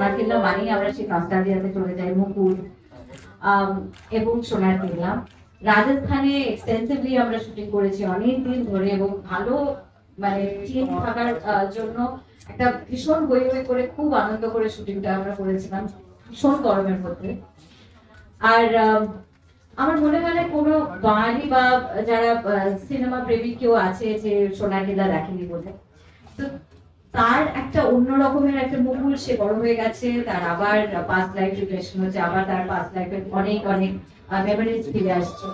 সোনার মানেই আমরা সেই নস্টালজিয়াতে চলে যাই মুকুট এবং সোনার কেল্লা। রাজস্থানে এক্সটেন্সিভলি আমরা শুটিং করেছি অনেক দিন ধরে এবং ভালো মানে টিম থাকার জন্য একটা ভীষণ বই বই করে খুব আনন্দ করে শুটিংটা আমরা করেছিলাম ভীষণ গরমের মধ্যে। আর আম, আমার মনে হয় না কোনো বাঙালি বা যারা সিনেমা প্রেমিক কেউ আছে যে সোনার কেল্লা দেখেনি বলে। তো তার একটা অন্য রকমের একটা মুকুল, সে বড় হয়ে গেছে, তার আবার পাস্ট লাইফ রিলেশন হচ্ছে, আবার তার পাস্ট লাইফের অনেক অনেক মেমোরিজ ফিরে আসছে।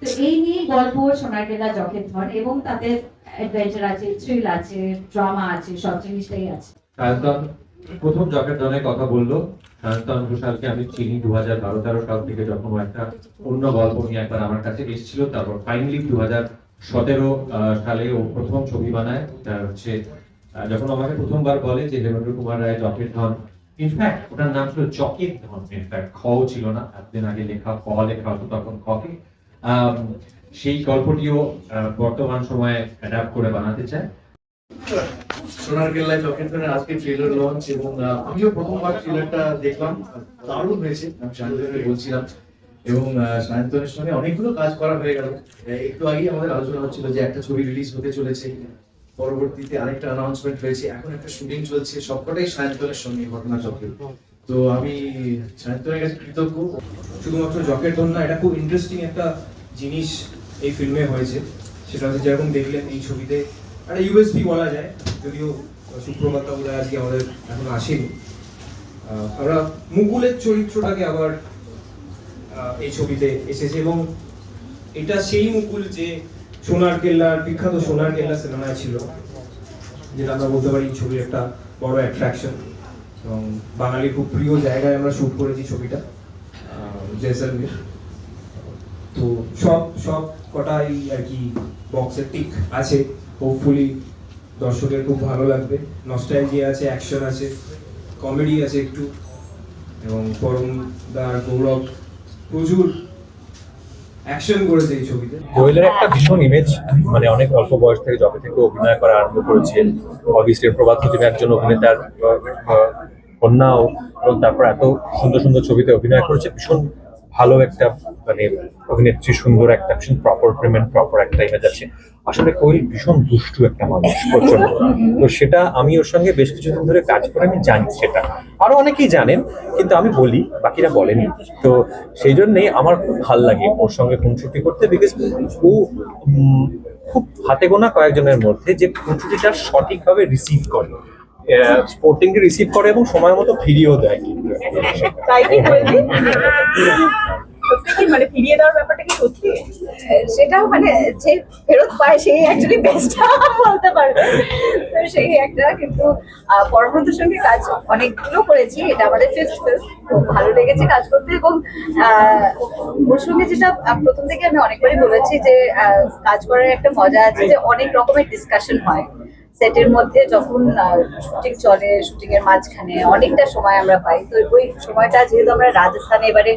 তো এই নিয়ে গল্প সোনার কেল্লা জকের ধর এবং তাতে অ্যাডভেঞ্চার আছে থ্রিল আছে ড্রামা আছে, সব জিনিসটাই আছে। সায়ন্তন প্রথম জকের দলের কথা বলল। সায়ন্তন ঘোষালকে আমি চিনি দু হাজার বারো তেরো সাল থেকে যখন একটা অন্য গল্প নিয়ে একবার আমার কাছে এসেছিল, তারপর ফাইনালি দু হাজার সতেরো সালে ও প্রথম ছবি বানায় তার হচ্ছে যখন আমাকে প্রথমবার বলে যে হেমেন্দ্র কুমার রায় জকের ধন ইনফ্যাক্ট ওটার নাম ছিল জকের ধন ইনফ্যাক্ট খ ছিল না এতদিন আগে লেখা, ক লেখা হতো তখন খকে সেই গল্পটিও বর্তমান সময়ে অ্যাডাপ্ট করে বানাতে চায়। সোনার চকের আজকে ট্রেলার লঞ্চ এবং আমিও প্রথমবার ট্রেলারটা দেখলাম, দারুণ হয়েছে, আমি বলছিলাম। এবং সায়ন্তনের সঙ্গে অনেকগুলো কাজ করা হয়ে গেল। একটু আগেই আমাদের আলোচনা হচ্ছিল যে একটা ছবি রিলিজ হতে চলেছে। পরবর্তীতে আরেকটা অ্যানাউন্সমেন্ট হয়েছে এখন একটা শুটিং চলছে, সবকটাই সায়ন্তনের সঙ্গে ঘটনা চক্রে তো আমি সায়ন্তনের কাছে কৃতজ্ঞ। শুধুমাত্র জকের না এটা খুব ইন্টারেস্টিং একটা জিনিস এই ফিল্মে হয়েছে। সেটা হচ্ছে যেরকম দেখলেন এই ছবিতে। একটা ইউএসপি বলা যায়, যদিও সুপ্রভাত বোধহয় আজকে আমাদের এখন আসেনি। আমরা মুকুলের চরিত্রটাকে আবার এই ছবিতে এসেছে এবং এটা সেই মুকুল যে সোনার কেল্লার বিখ্যাত সোনার কেল্লা সিনেমায় ছিল, যেটা আমরা বলতে পারি ছবির একটা বড় অ্যাট্রাকশন এবং বাঙালির খুব প্রিয় জায়গায় আমরা শুট করেছি ছবিটা জয়সলমীর। তো সব সব কটাই আর কি বক্সের টিক আছে। হোপফুলি দর্শকের খুব ভালো লাগবে। নস্টাইজিয়া আছে অ্যাকশন আছে কমেডি আছে একটু। এবং পরম দার গৌরব প্রচুর। কোয়েলের একটা ভীষণ ইমেজ মানে অনেক অল্প বয়স থেকে যবে থেকে অভিনয় করা আরম্ভ করেছে। অবভিয়াসলি প্রভাত প্রতিমা একজন অভিনেতার কন্যাও, এবং তারপর এত সুন্দর সুন্দর ছবিতে অভিনয় করেছে, ভীষণ ভালো একটা মানে অভিনেত্রী, সুন্দর একটা, ভীষণ প্রপার পেমেন্ট প্রপার একটা ইমেজ আছে। আসলে কোয়েল ভীষণ দুষ্টু একটা মানুষ প্রচণ্ড তো সেটা আমি ওর সঙ্গে বেশ কিছুদিন ধরে কাজ করে, আমি জানি সেটা। আরও অনেকেই জানেন, কিন্তু আমি বলি, বাকিরা বলেনি তো সেই জন্যেই আমার খুব ভালো লাগে ওর সঙ্গে খুনসুটি করতে বিকজ ও খুব হাতে গোনা কয়েকজনের মধ্যে যে খুনসুটিটা সঠিকভাবে রিসিভ করে। স্পোর্টিং রিসিভ করে এবং সময় মতো ফিরিয়েও দেয়। কিন্তু তাই কি বলবি মানে ফিরিয়ে দেওয়ার ব্যাপারটা কি সত্যি? সেটাও মানে যে ফেরত পায় সেই অ্যাকচুয়ালি বেস্টটা বলতে পারবে। তো সেই একটা কিন্তু সঙ্গে কাজ অনেকগুলো করেছি। এটা আমাদের ফিফথ ফিফথ খুব ভালো লেগেছে কাজ করতে এবং আহ, ওর সঙ্গে যেটা প্রথম থেকে আমি অনেকবারই বলেছি যে আহ, কাজ করার একটা মজা আছে যে অনেক রকমের ডিসকাশন হয়। সেটের মধ্যে যখন শুটিং চলে শুটিং এর মাঝখানে অনেকটা সময় আমরা পাই। তো ওই সময়টা যেহেতু আমরা রাজস্থানে এবারে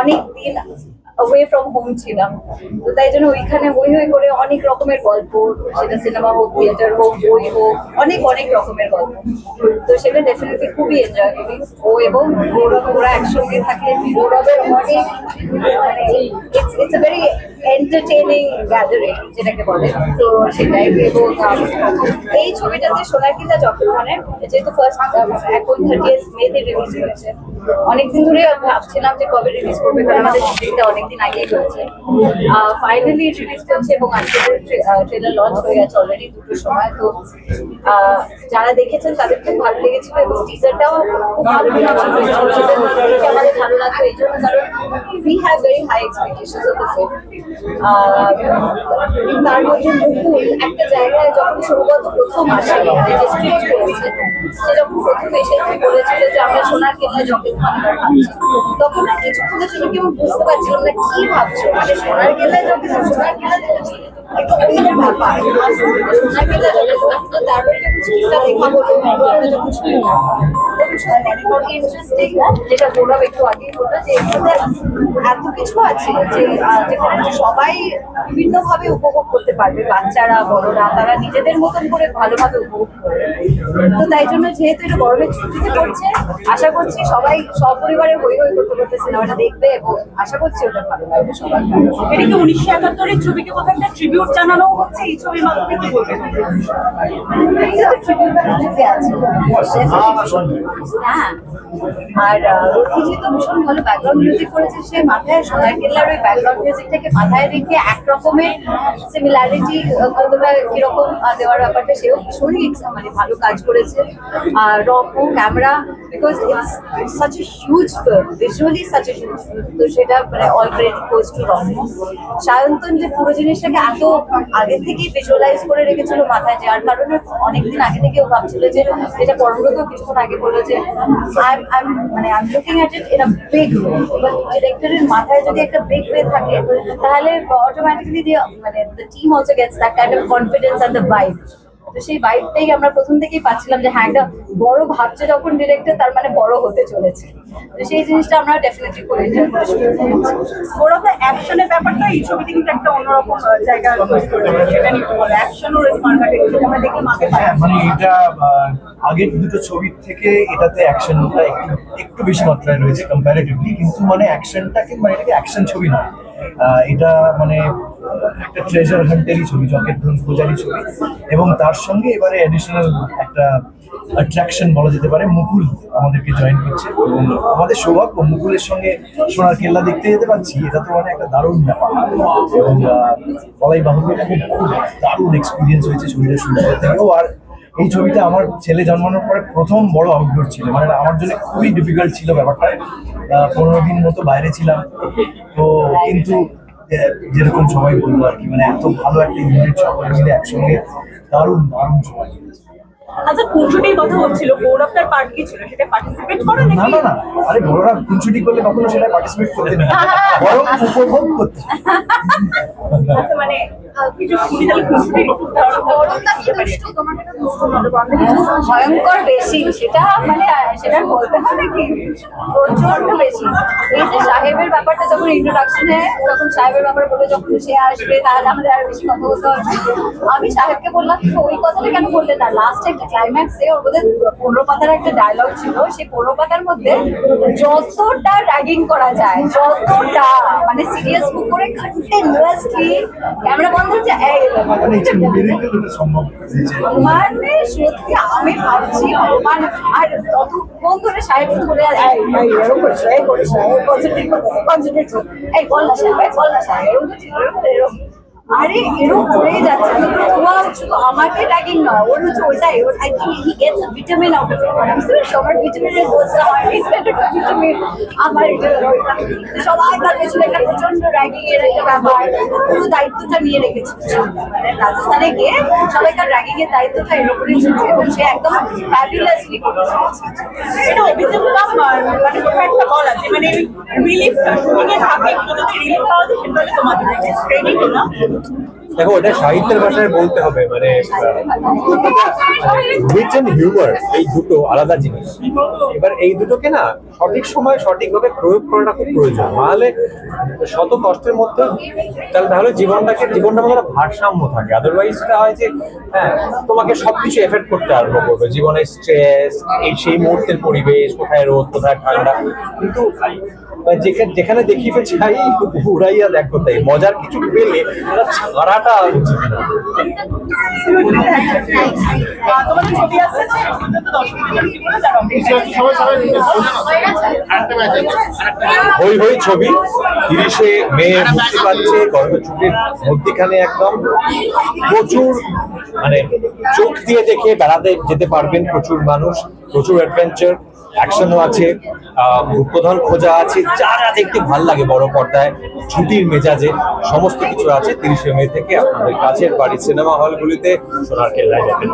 অনেক দিন অ্যাওয়ে ফ্রম হোম ছিলাম। তো তাই জন্য ওইখানে হই হই করে অনেক রকমের গল্প, সেটা সিনেমা হোক, থিয়েটার হোক, বই হোক, অনেক অনেক রকমের গল্প। তো সেটা ডেফিনেটলি খুবই এনজয় করি। ও এবং গৌরব, ওরা একসঙ্গে থাকে গৌরবের অনেক মানে it's a very entertaining gathering যেটাকে বলে। তো সেটাই এবং এই ছবিটাতে যখন মানে যেহেতু ফার্স্ট এখন থার্টিয়েথ মেতে রিলিজ হয়েছে। অনেকদিন ধরে ভাবছিলাম যে কবে রিলিজ করবে, কারণ আমাদের শুটিংটা অনেকদিন আগেই হয়েছে। ফাইনালি রিলিজ করছে এবং আজকে ট্রেলার লঞ্চ হয়ে গেছে অলরেডি দুটোর সময়, তো যারা দেখেছেন তাদের খুব ভালো লেগেছিল এবং টিজারটাও খুব ভালো লেগেছিল। আমাদের ভালো লাগতো এই জন্য কারণ we have very high expectations of the film তার মধ্যে মুকুল একটা জায়গায় যখন সৌগত প্রথম আসে করেছে সে যখন প্রথম এসে বলেছিল যে আমরা সোনার খানকার ভাবছি, তখন কিছুক্ষণের জন্য কেমন বুঝতে পারছিলাম না কি ভাবছ? মানে সোনার কেল্লায় যখন সোনার কেল্লা একটু অন্যরকম ব্যাপার সোনার কেল্লা এত কিছু আছে যে যেখানে সবাই বিভিন্ন ভাবে উপভোগ করতে পারবে বাচ্চারা বড়রা তারা নিজেদের মতন করে ভালোভাবে উপভোগ করবে তো তাই জন্য যেহেতু এটা গরমের ছুটিতে করছে আশা করছি সবাই সপরিবারে হই হই করতে করতে সিনেমাটা দেখবে এবং আশা করছি ওটা ভালো লাগবে সবার এদিকে উনিশশো একাত্তরের ছবিকে কোথাও একটা ট্রিবিউট জানানো হচ্ছে, এই ছবির মাধ্যমে কি বলবেন? আর ব্যাকগ্রাউন্ড মিউজিক সিমিলারিটি ভালো কাজ করেছে আর camera such a huge such a তো সেটা মানে টু সায়ন্তন যে পুরো জিনিসটাকে এত আগে থেকেই ভিজুয়ালাইজ করে রেখেছিল মাথায় যার কারণে অনেকদিন আগে ও ভাবছিল যে এটা পরমব্রত কিছুক্ষণ আগে বলল যে মানে I looking at it in a big way এবার ডিরেক্টরের মাথায় যদি একটা বিগ ওয়ে থাকে, তাহলে অটোমেটিক্যালি মানে the team also gets that kind of confidence and the vibe তো সেই ভাইবটাই আমরা প্রথম থেকেই পাচ্ছিলাম যে হ্যাঁ একটা বড় ভাবছে যখন ডিরেক্টর তার মানে বড় হতে চলেছে। তো সেই জিনিসটা আমরা ডেফিনেটলি করে enjoy করে শুরু করেছি। ওরা তো অ্যাকশনের ব্যাপারটা এই ছবিতে কিন্তু একটা অন্যরকম জায়গা তৈরি করেছে সেটা নিয়ে বলে অ্যাকশনও রয়েছে মার্কেটে আমরা দেখে মাকে পাই হ্যাঁ মানে এটা আগের দুটো ছবির থেকে এটাতে অ্যাকশনটা একটু একটু বেশি মাত্রায় রয়েছে কম্প্যারেটিভলি কিন্তু মানে অ্যাকশনটাকে মানে এটাকে অ্যাকশন ছবি নয়। এটা মানে একটা ট্রেজার হান্টেরই ছবি জকের ধন পূজারি ছবি। এবং তার সঙ্গে এবারে অ্যাডিশনাল একটা অ্যাট্রাকশন বলা যেতে পারে, মুকুল আমাদেরকে জয়েন করছে। এবং আমাদের সৌভাগ্য, মুকুলের সঙ্গে সোনার কেল্লা দেখতে যেতে পারছি এটা তো মানে একটা দারুণ ব্যাপার। এবং বলাই বাহুল্য খুব খুব দারুণ এক্সপিরিয়েন্স হয়েছে ছবিটা শুরু করতে। আর এই ছবিটা আমার ছেলে জন্মানোর পরে প্রথম বড় আউটডোর ছিল। মানে আমার জন্য খুবই ডিফিকাল্ট ছিল ব্যাপারটা। পনেরো দিন মতো বাইরে ছিলাম। তো কিন্তু যেরকম সবাই বলব আর কি মানে এত ভালো একটা ইউনিট সকলে মিলে একসঙ্গে দারুণ দারুণ কেটেছে। আচ্ছা খুনসুটির কথা হচ্ছিল গৌরব পার্ট কি ছিল? সেটা পার্টিসিপেট করে না নাকি? না না আরে বড়রা করলে কখনো সেটা পার্টিসিপেট করতে না বরং উপভোগ করতে। আচ্ছা মানে কিছু শুনি তাহলে খুনসুটির ভয়ঙ্কর বেশি সেটা মানে সেটা বলতে হবে কি প্রচণ্ড বেশি এই যে সাহেবের ব্যাপারটা যখন ইন্ট্রোডাকশনে যখন সাহেবের ব্যাপারে বলে যখন সে আসবে তাহলে আমাদের আর বেশি কথা বলতে হবে আমি সাহেবকে বললাম ওই কথাটা কেন বললে না লাস্ট একটা ক্লাইম্যাক্সে ওর মধ্যে পনেরো পাতার একটা ডায়লগ ছিল সেই পনেরো পাতার মধ্যে যতটা র্যাগিং করা যায় যতটা মানে সিরিয়াস বুক করে কন্টিনিউয়াসলি ক্যামেরা বন্ধ হচ্ছে ওটা সম্ভব মানে সত্যি আমি ভাবছি আর ততক্ষণ ধরে সাহেব শুধু বলে এই এই এরকম করিস এই করিস কনসেন্ট্রেট কনসেন্ট্রেট এই বল না সাহেব বল না সাহেব এরকম এরকম। আরে এরকম করেই যাচ্ছে তোমার শুধু আমাকে নয় ওর হচ্ছে ওইটাই ওর I think he gets vitamin out of it বুঝতে পারছ ভিটামিনের ডোজ আমার ভিটামিন আমার এটা সবাই তার পেছনে একটা প্রচণ্ড র্যাগিং এর একটা ব্যাপার। পুরো দায়িত্বটা নিয়ে রেখেছে মানে রাজস্থানে গিয়ে সবাইকার র্যাগিং এর দায়িত্বটা এর উপরে ছিল এবং সে একদম ফ্যাবুলাসলি করেছে। এটা অভিযোগ মানে কোনো একটা বলা যে মানে রিলিফ শুটিং এর ফাঁকে যদি রিলিফ পাওয়া যায় সেটা হলে তোমাদের। ট্রেনিং না দেখো ওটা সাহিত্যের ভাষায় বলতে হবে মানে উইচ এন্ড হিউমার এই দুটো আলাদা জিনিস। এবার এই দুটোকে না সঠিক সময় সঠিকভাবে প্রয়োগ করাটা খুব প্রয়োজন। নাহলে শত কষ্টের মধ্যে তাহলে তাহলে জীবনটাকে, জীবনটা মধ্যে ভারসাম্য থাকে। আদারওয়াইজ এটা হয় যে হ্যাঁ তোমাকে সবকিছু এফেক্ট করতে আরম্ভ করবে। জীবনের স্ট্রেস এই সেই মুহূর্তের পরিবেশ, কোথায় রোদ, কোথায় ঠান্ডা। কিন্তু যেখানে যেখানে দেখিবে চাই উড়াইয়া দেখো তাই। মজার কিছু পেলে ছাড়াটা হই হই ছবি, তিরিশে মে মুক্তি পাচ্ছে ছুটির মধ্যিখানে একদম। প্রচুর মানে চোখ দিয়ে দেখে বেড়াতে যেতে পারবেন প্রচুর মানুষ, প্রচুর অ্যাডভেঞ্চার অ্যাকশনও আছে প্রধান খোঁজা আছে যারা দেখতে ভালো লাগে বড় পর্দায়, ছুটির মেজাজে, সমস্ত কিছু আছে। তিরিশে মে থেকে আপনাদের কাছের বাড়ির সিনেমা হলগুলিতে সোনার কেল্লায় যাবেন।